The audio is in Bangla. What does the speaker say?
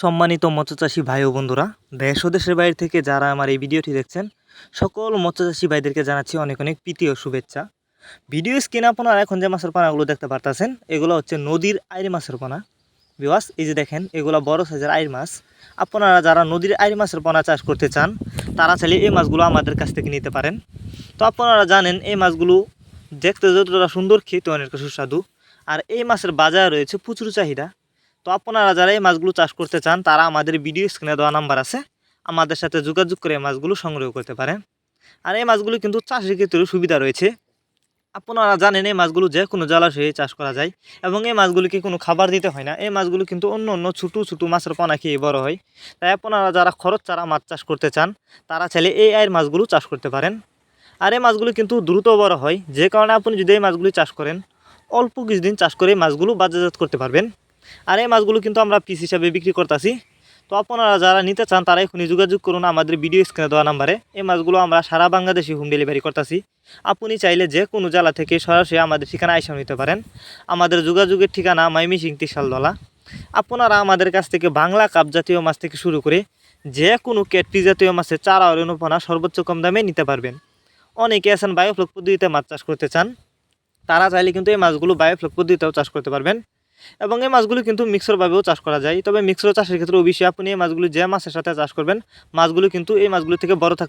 সম্মানিত মৎস্যচাষী ভাই ও বন্ধুরা, দেশ ও দেশের বাইরে থেকে যারা আমার এই ভিডিওটি দেখছেন, সকল মৎস্যচাষী ভাইদেরকে জানাচ্ছি অনেক অনেক প্রীতি ও শুভেচ্ছা। ভিডিও স্ক্রিনে আপনারা এখন যে মাছের পানাগুলো দেখতে পারতেছেন, এগুলো হচ্ছে নদীর আইর মাছের পানা। বিবাস এই যে দেখেন, এগুলো বড় সাইজের আইর মাছ। আপনারা যারা নদীর আইর মাছের পোনা চাষ করতে চান, তারা চাইলে এই মাছগুলো আমাদের কাছ থেকে নিতে পারেন। তো আপনারা জানেন, এই মাছগুলো দেখতে যতটা সুন্দর, খেতে অনেক সুস্বাদু। আর এই মাছের বাজারে রয়েছে প্রচুর চাহিদা। তো আপনারা যারা এই মাছগুলো চাষ করতে চান, তারা আমাদের ভিডিও স্ক্রিনে দেওয়া নাম্বার আছে। আমাদের সাথে যোগাযোগ করে এই মাছগুলো সংগ্রহ করতে পারেন। আর এই মাছগুলো কিন্তু চাষের ক্ষেত্রেও সুবিধা রয়েছে। আপনারা জানেন এই মাছগুলো যে কোনো জলাশয়ে চাষ করা যায় এবং এই মাছগুলিকে কোনো খাবার দিতে হয় না। এই মাছগুলো কিন্তু অন্য অন্য ছোটো ছোটো মাছের পোনা খেয়ে বড় হয়। তাই আপনারা যারা খরচ ছাড়া মাছ চাষ করতে চান, তারা চাইলে এই আয়ের মাছগুলো চাষ করতে পারেন। আর এই মাছগুলো কিন্তু দ্রুত বড় হয়। যে কারণে আপনি যদি এই মাছগুলি চাষ করেন, অল্প কিছুদিন চাষ করে মাছগুলো বাজারজাত করতে পারবেন। আর এই মাছগুলো কিন্তু আমরা পিস হিসাবে বিক্রি করতেছি। তো আপনারা যারা নিতে চান, তারা এখনই যোগাযোগ করুন আমাদের ভিডিও স্ক্রিনে দেওয়া নাম্বারে এই মাছগুলো আমরা সারা বাংলাদেশে হোম ডেলিভারি করতেছি। আপনি চাইলে যে কোনো জেলা থেকে সরাসরি আমাদের ঠিকানা আইসা নিতে পারেন। আমাদের যোগাযোগের ঠিকানা মাইমিসিং তিসালদলা আপনারা আমাদের কাছ থেকে বাংলা কাপ জাতীয় মাছ থেকে শুরু করে যে কোনো ক্যাটপি জাতীয় মাছের চারা অনুপনা সর্বোচ্চ কম দামে নিতে পারবেন। অনেকে আছেন বায়োফ্লক পদ্ধতিতে মাছ চাষ করতে চান। তারা চাইলে কিন্তু এই মাছগুলো বায়োফ্লক পদ্ধতিতেও চাষ করতে পারবেন। এবং এই মাছগুলো কিন্তু মিক্সরভাবেও চাষ করা যায়। তবে মিক্সর চাষের ক্ষেত্রে অবশ্যই আপনি এই মাছগুলো যে মাছের সাথে চাষ করবেন, মাছগুলো কিন্তু এই মাছগুলো থেকে বড় থাকতে